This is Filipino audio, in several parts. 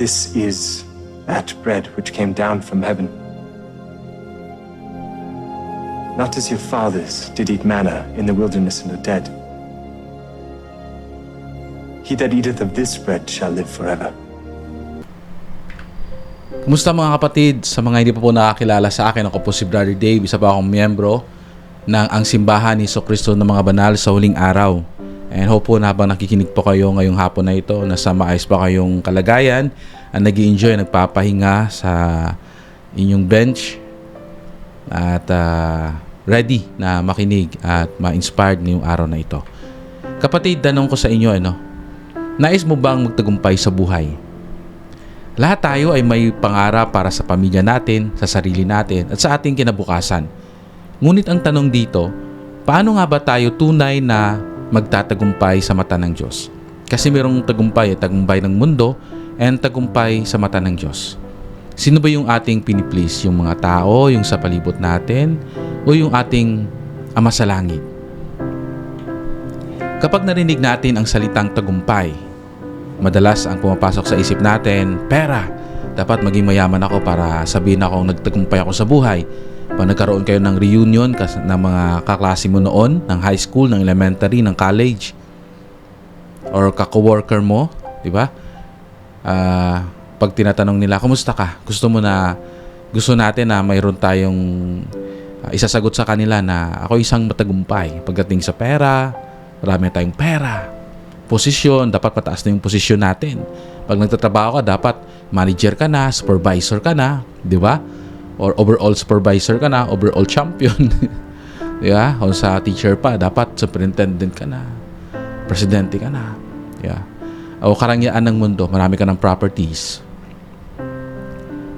This is that bread which came down from heaven. Not as your fathers did eat manna in the wilderness and are dead. He that eateth of this bread shall live forever. Kumusta mga kapatid? Sa mga hindi pa po nakakilala sa akin, ako po si Brother Dave, isa pa akong miyembro ng Ang Simbahan ni Kristo ng mga banal sa huling araw. And hope po na habang nakikinig po kayo ngayong hapon na ito, nasa maayos pa kayong kalagayan, at nag enjoy nagpapahinga sa inyong bench, at ah, ready na makinig at ma-inspired ngayong araw na ito. Kapatid, tanong ko sa inyo, ano, nais mo bang magtagumpay sa buhay? Lahat tayo ay may pangarap para sa pamilya natin, sa sarili natin, at sa ating kinabukasan. Ngunit ang tanong dito, paano nga ba tayo tunay na magtatagumpay sa mata ng Diyos? Kasi mayroong tagumpay, tagumpay ng mundo, and tagumpay sa mata ng Diyos. Sino ba yung ating piniplease? Yung mga tao, yung sa palibot natin, o yung ating Ama sa Langit? Kapag narinig natin ang salitang tagumpay, madalas ang pumapasok sa isip natin, pera. Dapat maging mayaman ako para sabihin ako nagtagumpay ako sa buhay. Pag nagkaroon kayo ng reunion kas- ng mga kaklase mo noon, ng high school, ng elementary, ng college, or kako-worker mo, di ba? Ah, pag tinatanong nila, kumusta ka? Gusto mo na, gusto natin na mayroon tayong ah, isasagot sa kanila na ako isang matagumpay pagdating sa pera, marami tayong pera, posisyon, dapat pataas na yung posisyon natin. Pag nagtatrabaho ka, dapat manager ka na, supervisor ka na, di ba? Or overall supervisor ka na, overall champion. di ba? O sa teacher pa, dapat superintendent ka na, presidente ka na. Yeah. O karangyaan ng mundo, marami ka ng properties.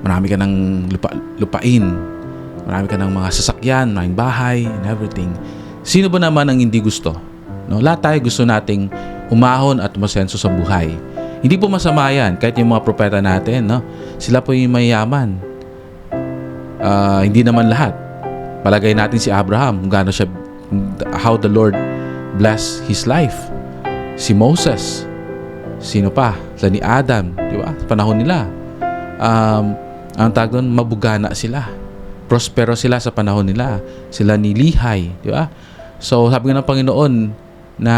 Marami ka ng lupa, lupain. Marami ka ng mga sasakyan, maraming bahay, and everything. Sino ba naman ang hindi gusto? No, lahat tayo gusto nating umahon at umasenso sa buhay. Hindi po masama yan, kahit yung mga propeta natin, no? Sila po yung mayayaman. Ah, hindi naman lahat. Palagay natin si Abraham, kung siya, how the Lord bless his life. Si Moses, sino pa? Sa ni Adam, di ba? Panahon nila. Um, ang tawag doon, mabugana sila. Prospero sila sa panahon nila. Sila ni Lihay, di ba? So, sabi nga ng Panginoon na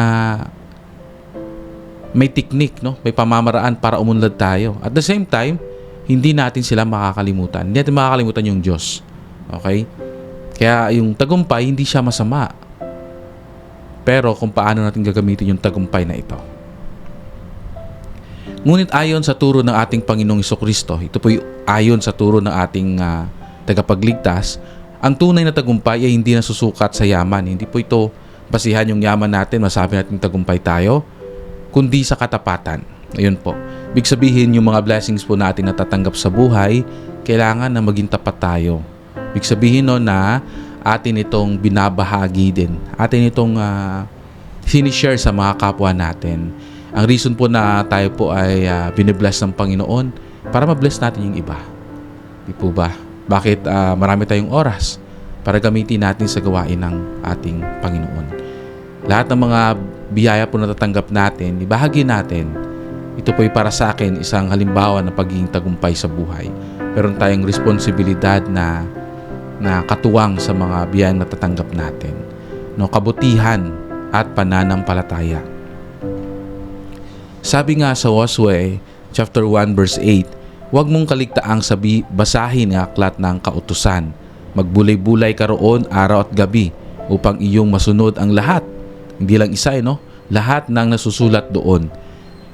may technique, no? May pamamaraan para umunlad tayo. At the same time, hindi natin sila makakalimutan. Hindi natin makakalimutan yung Diyos. Okay? Kaya yung tagumpay, hindi siya masama. Pero kung paano natin gagamitin yung tagumpay na ito. Ngunit ayon sa turo ng ating Panginoong Kristo, ito po ayon sa turo ng ating ah, tagapagligtas, ang tunay na tagumpay ay hindi nasusukat sa yaman. Hindi po ito basihan yung yaman natin, masabi natin tagumpay tayo, kundi sa katapatan. Ayun po. Big sabihin, yung mga blessings po natin na tatanggap sa buhay, kailangan na maging tapat tayo. Big sabihin no na atin itong binabahagi din. Atin itong uh, sinishare sa mga kapwa natin. Ang reason po na tayo po ay uh, binibless ng Panginoon para mabless natin yung iba. Di po ba? Bakit ah, marami tayong oras para gamitin natin sa gawain ng ating Panginoon. Lahat ng mga biyaya po na tatanggap natin, ibahagi natin. Ito po ay para sa akin isang halimbawa ng pagiging tagumpay sa buhay. Meron tayong responsibilidad na na katuwang sa mga biyayang natatanggap natin. No, kabutihan at pananampalataya. Sabi nga sa Josue chapter 1 verse 8, huwag mong kaligtaang sabi basahin ang aklat ng kautusan. Magbulay-bulay ka roon araw at gabi upang iyong masunod ang lahat. Hindi lang isa, eh, no? Lahat ng nasusulat doon.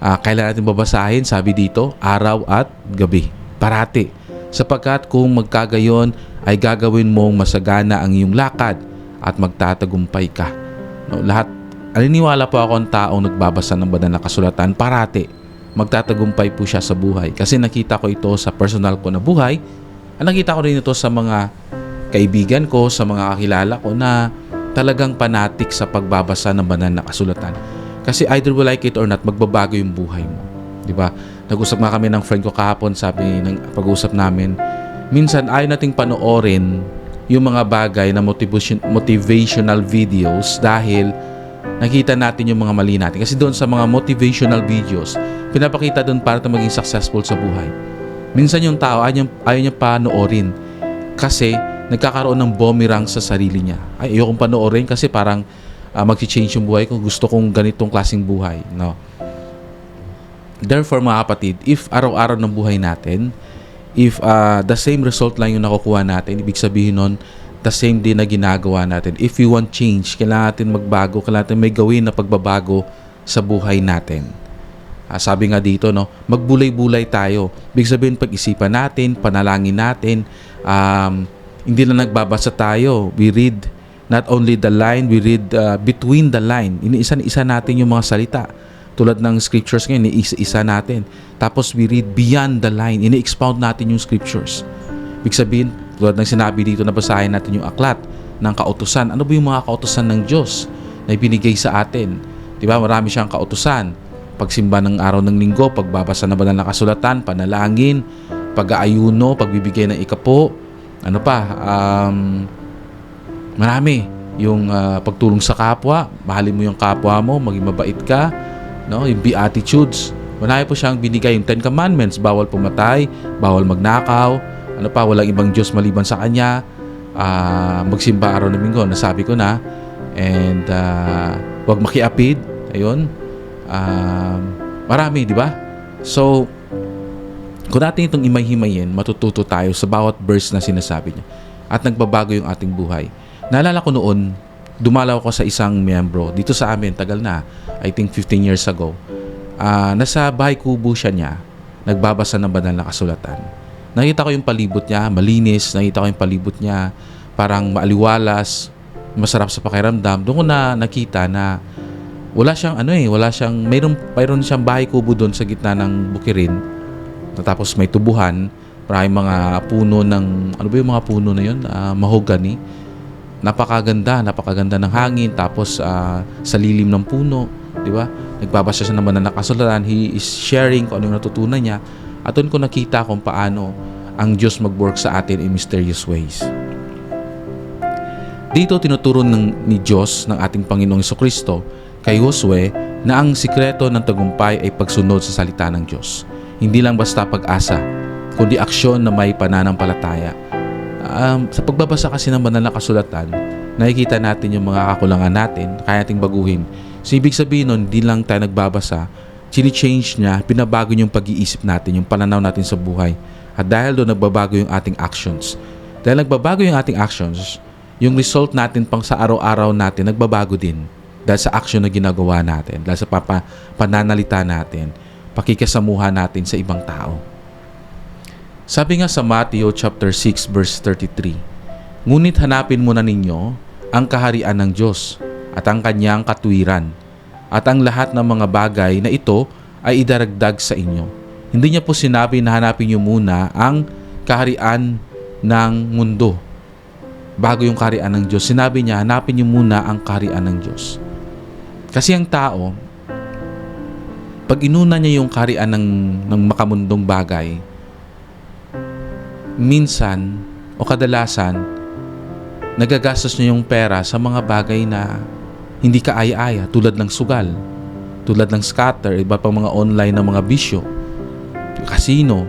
Ah, kailan natin babasahin? Sabi dito, araw at gabi. Parati. Sapagkat kung magkagayon ay gagawin mong masagana ang iyong lakad at magtatagumpay ka. No, lahat Aniniwala po ako ang taong nagbabasa ng banal na kasulatan parati magtatagumpay po siya sa buhay. Kasi nakita ko ito sa personal ko na buhay at nakita ko rin ito sa mga kaibigan ko, sa mga kakilala ko na talagang panatik sa pagbabasa ng banal na kasulatan. Kasi either we like it or not, magbabago yung buhay mo. Di ba? Nag-usap nga kami ng friend ko kahapon, sabi ng pag-usap namin, minsan ayaw nating panoorin yung mga bagay na motivation, motivational videos dahil nakita natin yung mga mali natin. Kasi doon sa mga motivational videos, pinapakita doon para maging successful sa buhay. Minsan yung tao, ayaw, ayaw niya panoorin kasi nagkakaroon ng boomerang sa sarili niya. Ay, ayokong panoorin kasi parang uh, mag-change yung buhay ko. Gusto kong ganitong klaseng buhay. No? Therefore, mga kapatid, if araw-araw ng buhay natin, if uh, the same result lang yung nakukuha natin, ibig sabihin nun, the same din na ginagawa natin. If we want change, kailangan natin magbago, kailangan natin may gawin na pagbabago sa buhay natin. Ah, sabi nga dito, no, magbulay-bulay tayo. Ibig sabihin, pag-isipan natin, panalangin natin, um, hindi na nagbabasa tayo. We read not only the line, we read uh, between the line. Iniisa-isa natin yung mga salita. Tulad ng scriptures ngayon, iniisa-isa natin. Tapos we read beyond the line. Ini-expound natin yung scriptures. Ibig sabihin, tulad ng sinabi dito, nabasahin natin yung aklat ng kautusan. Ano ba yung mga kautusan ng Diyos na ibinigay sa atin? Di ba? Marami siyang kautusan. Pagsimba ng araw ng linggo, pagbabasa na banal na kasulatan, panalangin, pag-aayuno, pagbibigay ng ikapo, ano pa, um, marami. Yung ah, pagtulong sa kapwa, mahalin mo yung kapwa mo, maging mabait ka, no? Yung beatitudes. Marami po siyang binigay yung Ten Commandments, bawal pumatay, bawal magnakaw, ano pa, walang ibang Diyos maliban sa Kanya, ah, magsimba araw ng linggo, nasabi ko na, and ah, wag makiapid, ayun, um, marami, di ba? So, kung natin itong imay-himayin, matututo tayo sa bawat verse na sinasabi niya. At nagbabago yung ating buhay. Naalala ko noon, dumalaw ko sa isang miyembro dito sa amin, tagal na, I think 15 years ago. Ah, nasa bahay kubo siya niya, nagbabasa ng banal na kasulatan. Nakita ko yung palibot niya, malinis, nakita ko yung palibot niya, parang maaliwalas, masarap sa pakiramdam. Doon ko na nakita na wala siyang ano eh, wala siyang, mayroon, mayroon siyang bahay kubo doon sa gitna ng bukirin. Tapos may tubuhan, maraming mga puno ng, ano ba yung mga puno na yun? Ah, mahogany. Napakaganda, napakaganda ng hangin. Tapos ah, sa lilim ng puno, di ba? Nagbabasa siya naman na nakasulatan. He is sharing kung ano yung natutunan niya. At doon ko nakita kung paano ang Diyos mag-work sa atin in mysterious ways. Dito tinuturo ng, ni Diyos ng ating Panginoong Kristo kay Josue na ang sikreto ng tagumpay ay pagsunod sa salita ng Diyos. Hindi lang basta pag-asa, kundi aksyon na may pananampalataya. Um, sa pagbabasa kasi ng banal na kasulatan, nakikita natin yung mga kakulangan natin, kaya nating baguhin. So, ibig sabihin nun, hindi lang tayo nagbabasa, chini-change niya, pinabago yung pag-iisip natin, yung pananaw natin sa buhay. At dahil doon, nagbabago yung ating actions. Dahil nagbabago yung ating actions, yung result natin pang sa araw-araw natin, nagbabago din. Dahil sa action na ginagawa natin, dahil sa papa, pananalita natin, pakikasamuha natin sa ibang tao. Sabi nga sa Matthew chapter 6 verse 33, Ngunit hanapin muna ninyo ang kaharian ng Diyos at ang kanyang katuwiran at ang lahat ng mga bagay na ito ay idaragdag sa inyo. Hindi niya po sinabi na hanapin niyo muna ang kaharian ng mundo bago yung kaharian ng Diyos. Sinabi niya, hanapin niyo muna ang kaharian ng Diyos. Kasi ang tao, pag inuna niya yung kaharian ng, ng makamundong bagay, minsan o kadalasan, nagagastos niya yung pera sa mga bagay na hindi ka aya-aya tulad ng sugal, tulad ng scatter, iba pang mga online na mga bisyo, casino,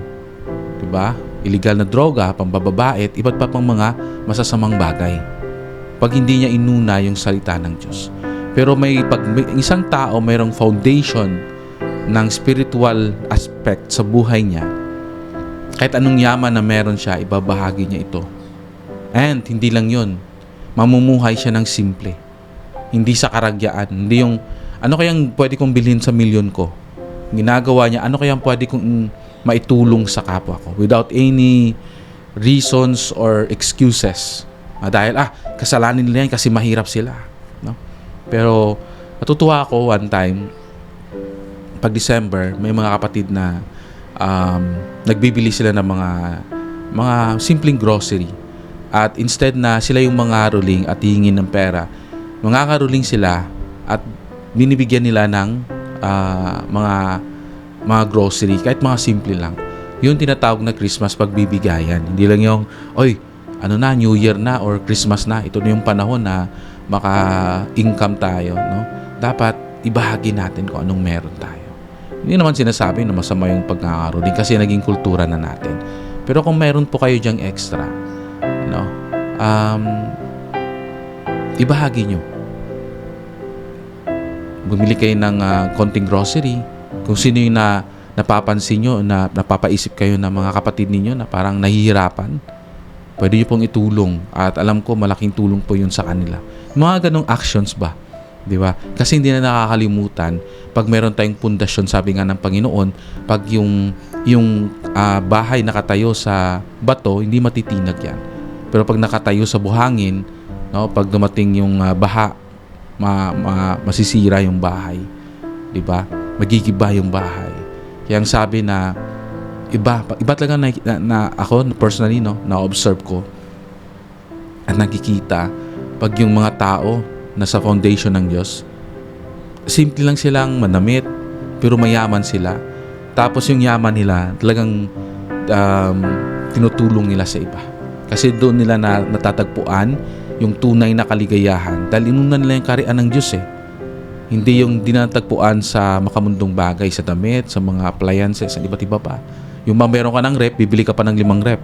'di ba? Illegal na droga, pambababait, iba't pa pang mga masasamang bagay. Pag hindi niya inuna yung salita ng Diyos. Pero may pag may, isang tao mayroong foundation ng spiritual aspect sa buhay niya, kahit anong yaman na meron siya, ibabahagi niya ito. And hindi lang yun, mamumuhay siya ng simple. Hindi sa karagyaan. Hindi yung, ano kayang pwede kong bilhin sa milyon ko? Ginagawa niya, ano kayang pwede kong maitulong sa kapwa ko? Without any reasons or excuses. Ah, dahil, ah, kasalanan nila yan kasi mahirap sila. No? Pero, natutuwa ako one time, pag December, may mga kapatid na um, nagbibili sila ng mga mga simpleng grocery. At instead na sila yung mga ruling at hihingin ng pera, mga karuling sila at binibigyan nila ng ah, mga mga grocery, kahit mga simple lang. Yung tinatawag na Christmas pagbibigayan. Hindi lang yung, oy, ano na, New Year na or Christmas na. Ito na yung panahon na maka-income tayo, no? Dapat ibahagi natin kung anong meron tayo. Hindi naman sinasabi na masama yung pagkakaroon din kasi naging kultura na natin. Pero kung meron po kayo diyang extra, no? Um, ibahagi nyo. Bumili kayo ng ah, konting grocery. Kung sino yung na, napapansin nyo, na napapaisip kayo ng mga kapatid ninyo na parang nahihirapan, pwede nyo pong itulong. At alam ko, malaking tulong po yun sa kanila. Mga ganong actions ba? Di ba? Kasi hindi na nakakalimutan pag meron tayong pundasyon, sabi nga ng Panginoon, pag yung, yung ah, bahay nakatayo sa bato, hindi matitinag yan. Pero pag nakatayo sa buhangin, no, pag dumating yung ah, baha, ma, ma- masisira yung bahay. 'Di ba? Magigiba yung bahay. Kaya ang sabi na iba, iba talaga na, na, na ako personally no, na-observe ko at nakikita pag yung mga tao na sa foundation ng Diyos, simple lang silang manamit, pero mayaman sila. Tapos yung yaman nila, talagang um, tinutulong nila sa iba. Kasi doon nila na, natatagpuan yung tunay na kaligayahan dahil inunan nila yung karian ng Diyos eh. Hindi yung dinatagpuan sa makamundong bagay, sa damit, sa mga appliances, sa iba't iba pa. Yung mga meron ka ng rep, bibili ka pa ng limang rep.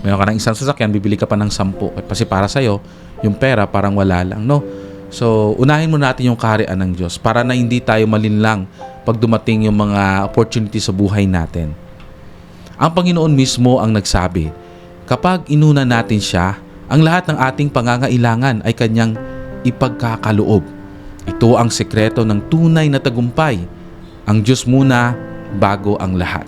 Meron ka ng isang sasakyan, bibili ka pa ng sampu. Kasi para sa'yo, yung pera parang wala lang, no? So, unahin mo natin yung kaharian ng Diyos para na hindi tayo malinlang pag dumating yung mga opportunity sa buhay natin. Ang Panginoon mismo ang nagsabi, kapag inuna natin siya, ang lahat ng ating pangangailangan ay kanyang ipagkakaloob. Ito ang sekreto ng tunay na tagumpay. Ang Diyos muna bago ang lahat.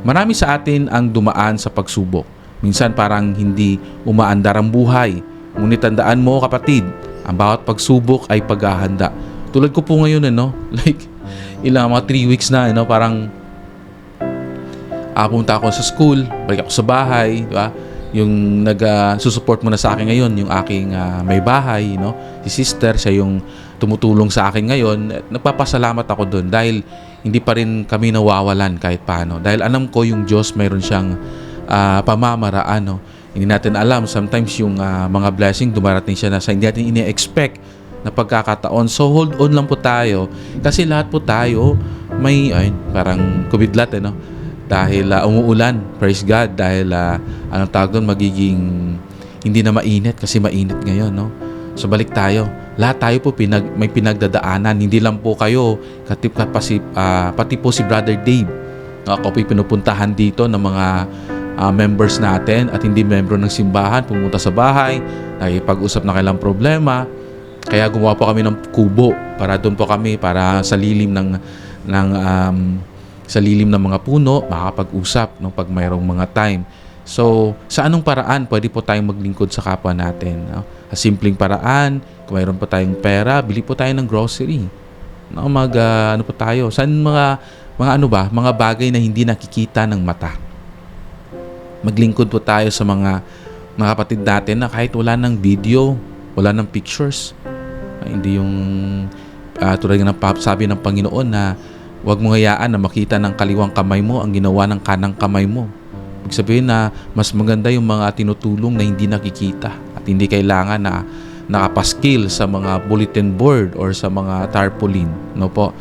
Marami sa atin ang dumaan sa pagsubok. Minsan parang hindi umaandar ang buhay. Ngunit tandaan mo kapatid, ang bawat pagsubok ay paghahanda. Tulad ko po ngayon, ano, like ilang mga 3 weeks na, ano, parang ah, pumunta ako sa school, balik ako sa bahay, di ba? Yung nag-susupport mo na sa akin ngayon, yung aking ah, may bahay, no? Si sister, siya yung tumutulong sa akin ngayon. At Nagpapasalamat ako doon dahil hindi pa rin kami nawawalan kahit paano. Dahil alam ko yung Diyos mayroon siyang ah, pamamaraan, no? Hindi natin alam, sometimes yung ah, mga blessing dumarating siya na sa hindi natin ini-expect na pagkakataon. So hold on lang po tayo kasi lahat po tayo may ay, parang kubidlat eh, no? dahil ah, umuulan. Praise God dahil ah, anong tawag doon magiging hindi na mainit kasi mainit ngayon, no? So balik tayo. Lahat tayo po pinag, may pinagdadaanan. Hindi lang po kayo, katip ka pa si, ah, pati po si Brother Dave. Ako po'y pinupuntahan dito ng mga ah, members natin at hindi membro ng simbahan. Pumunta sa bahay, nakipag-usap na kailang problema. Kaya gumawa po kami ng kubo para doon po kami para sa lilim ng ng um, sa lilim ng mga puno makakapag-usap no pag mayroong mga time. So, sa anong paraan pwede po tayong maglingkod sa kapwa natin? No? Sa simpleng paraan, kung mayroon po tayong pera, bili po tayo ng grocery. No, mag ah, ano po tayo? Saan mga mga ano ba, mga bagay na hindi nakikita ng mata. Maglingkod po tayo sa mga mga kapatid natin na kahit wala ng video, wala ng pictures, ay, hindi yung uh, tulad ng sabi ng Panginoon na huwag mo hayaan na makita ng kaliwang kamay mo ang ginawa ng kanang kamay mo. Ibig sabihin na mas maganda yung mga tinutulong na hindi nakikita at hindi kailangan na nakapaskil sa mga bulletin board or sa mga tarpaulin. No po?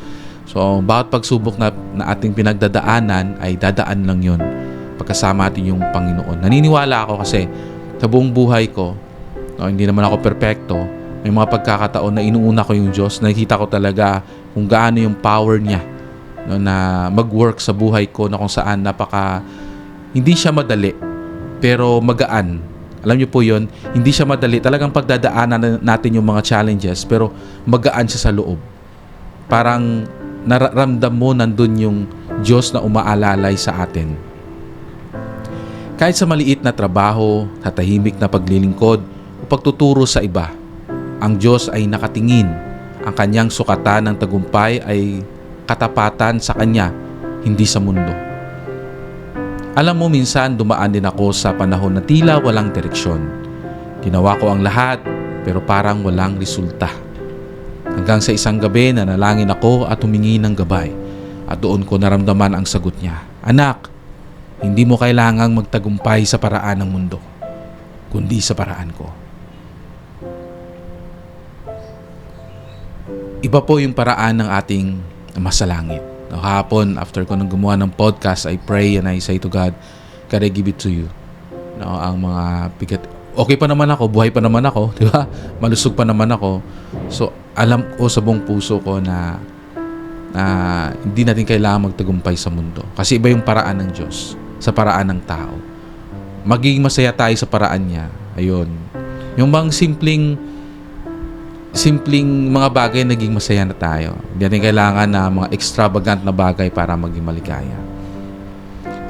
So, bawat pagsubok na, na ating pinagdadaanan ay dadaan lang yun pagkasama natin yung Panginoon. Naniniwala ako kasi sa buong buhay ko, no, hindi naman ako perpekto, may mga pagkakataon na inuuna ko yung Diyos, nakikita ko talaga kung gaano yung power niya no, na mag-work sa buhay ko na kung saan napaka hindi siya madali pero magaan. Alam niyo po yon hindi siya madali. Talagang pagdadaanan natin yung mga challenges pero magaan siya sa loob. Parang nararamdam mo nandun yung Diyos na umaalalay sa atin. Kahit sa maliit na trabaho, tatahimik na paglilingkod o pagtuturo sa iba, ang Diyos ay nakatingin. Ang kanyang sukatan ng tagumpay ay katapatan sa kanya, hindi sa mundo. Alam mo, minsan dumaan din ako sa panahon na tila walang direksyon. Ginawa ko ang lahat, pero parang walang resulta. Hanggang sa isang gabi na nalangin ako at humingi ng gabay. At doon ko naramdaman ang sagot niya. Anak, hindi mo kailangang magtagumpay sa paraan ng mundo, kundi sa paraan ko. iba po yung paraan ng ating Ama sa Langit. No, hapon, after ko nang gumawa ng podcast, I pray and I say to God, God, I give it to you. No, ang mga bigat. Okay pa naman ako, buhay pa naman ako, di ba? Malusog pa naman ako. So, alam ko sa buong puso ko na na hindi natin kailangan magtagumpay sa mundo. Kasi iba yung paraan ng Diyos sa paraan ng tao. Magiging masaya tayo sa paraan niya. Ayun. Yung bang simpleng simpleng mga bagay naging masaya na tayo. Hindi natin kailangan na mga extravagant na bagay para maging maligaya.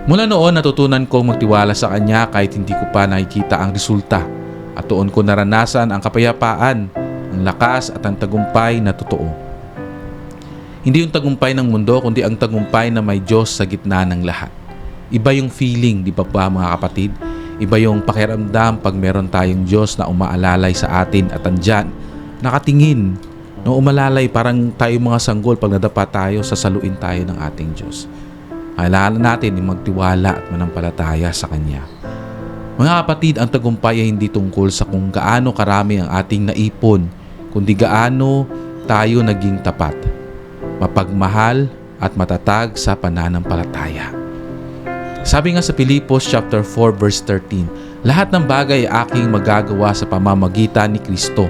Mula noon, natutunan kong magtiwala sa Kanya kahit hindi ko pa nakikita ang resulta. At doon ko naranasan ang kapayapaan, ang lakas at ang tagumpay na totoo. Hindi yung tagumpay ng mundo, kundi ang tagumpay na may Diyos sa gitna ng lahat. Iba yung feeling, di ba ba mga kapatid? Iba yung pakiramdam pag meron tayong Diyos na umaalalay sa atin at andyan, nakatingin, no, umalalay parang tayo mga sanggol pag nadapa tayo, sasaluin tayo ng ating Diyos. Kailangan natin yung magtiwala at manampalataya sa Kanya. Mga kapatid, ang tagumpay ay hindi tungkol sa kung gaano karami ang ating naipon, kundi gaano tayo naging tapat, mapagmahal at matatag sa pananampalataya. Sabi nga sa Pilipos chapter 4 verse 13, lahat ng bagay ay aking magagawa sa pamamagitan ni Kristo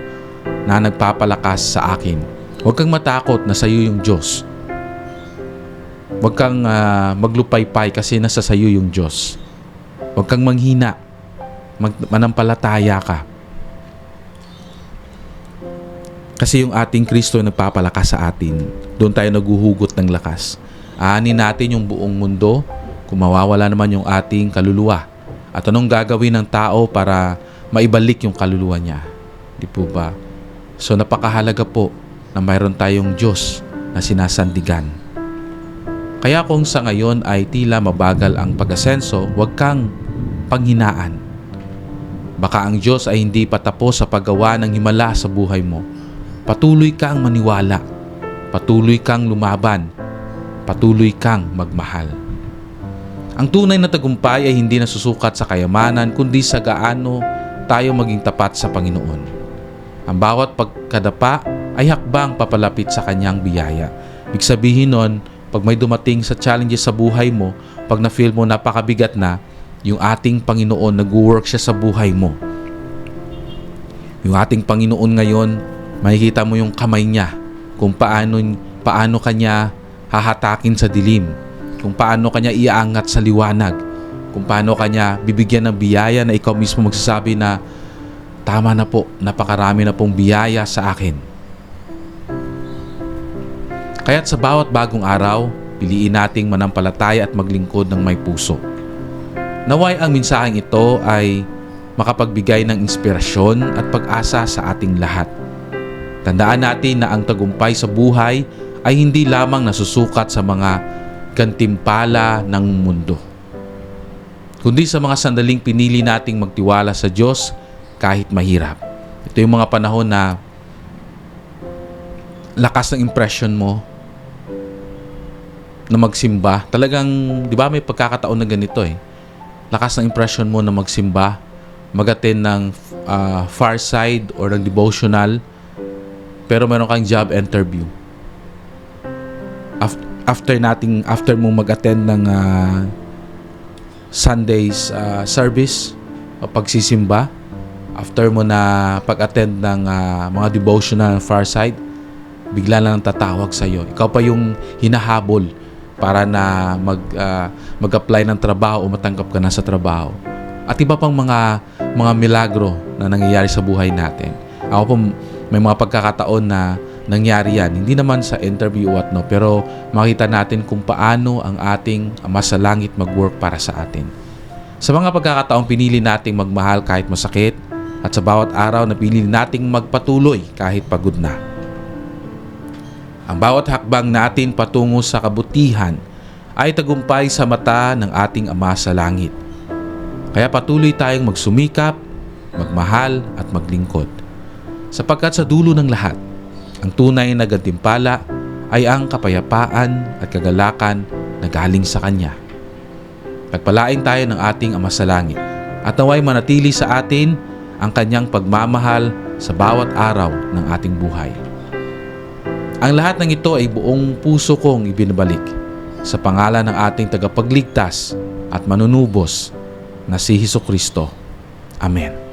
na nagpapalakas sa akin. Huwag kang matakot na sa iyo yung Diyos. Huwag kang ah, maglupaypay kasi nasa sa iyo yung Diyos. Huwag kang manghina. Mag, manampalataya ka. Kasi yung ating Kristo na nagpapalakas sa atin. Doon tayo naguhugot ng lakas. Aanin natin yung buong mundo kung mawawala naman yung ating kaluluwa. At anong gagawin ng tao para maibalik yung kaluluwa niya? Di po ba? So napakahalaga po na mayroon tayong Diyos na sinasandigan. Kaya kung sa ngayon ay tila mabagal ang pag-asenso, huwag kang panghinaan. Baka ang Diyos ay hindi pa tapos sa paggawa ng himala sa buhay mo. Patuloy kang maniwala. Patuloy kang lumaban. Patuloy kang magmahal. Ang tunay na tagumpay ay hindi nasusukat sa kayamanan kundi sa gaano tayo maging tapat sa Panginoon. Ang bawat pagkadapa ay hakbang papalapit sa kanyang biyaya. Ibig sabihin nun, pag may dumating sa challenges sa buhay mo, pag na-feel mo napakabigat na, yung ating Panginoon nag-work siya sa buhay mo. Yung ating Panginoon ngayon, makikita mo yung kamay niya kung paano, paano kanya hahatakin sa dilim, kung paano kanya iaangat sa liwanag, kung paano kanya bibigyan ng biyaya na ikaw mismo magsasabi na tama na po, napakarami na pong biyaya sa akin. Kaya't sa bawat bagong araw, piliin nating manampalataya at maglingkod ng may puso. Naway ang mensaheng ito ay makapagbigay ng inspirasyon at pag-asa sa ating lahat. Tandaan natin na ang tagumpay sa buhay ay hindi lamang nasusukat sa mga gantimpala ng mundo, kundi sa mga sandaling pinili nating magtiwala sa Diyos kahit mahirap. Ito yung mga panahon na lakas ng impression mo na magsimba. Talagang, di ba may pagkakataon na ganito eh. Lakas ng impression mo na magsimba, magatin ng ah, far side or ng devotional, pero meron kang job interview. After, after nating, after mo mag-attend ng ah, Sunday's ah, service o pagsisimba, after mo na pag-attend ng ah, mga devotional ng far side, bigla lang tatawag sa iyo. Ikaw pa yung hinahabol para na mag ah, mag-apply ng trabaho o matanggap ka na sa trabaho. At iba pang mga mga milagro na nangyayari sa buhay natin. Ako po may mga pagkakataon na nangyari yan. Hindi naman sa interview at no, pero makita natin kung paano ang ating Ama sa Langit mag-work para sa atin. Sa mga pagkakataong pinili nating magmahal kahit masakit at sa bawat araw na pinili nating magpatuloy kahit pagod na. Ang bawat hakbang natin patungo sa kabutihan ay tagumpay sa mata ng ating Ama sa Langit. Kaya patuloy tayong magsumikap, magmahal at maglingkod. Sapagkat sa dulo ng lahat, ang tunay na gantimpala ay ang kapayapaan at kagalakan na galing sa Kanya. Pagpalain tayo ng ating Ama sa Langit at naway manatili sa atin ang Kanyang pagmamahal sa bawat araw ng ating buhay. Ang lahat ng ito ay buong puso kong ibinabalik sa pangalan ng ating tagapagligtas at manunubos na si Hesus Kristo. Amen.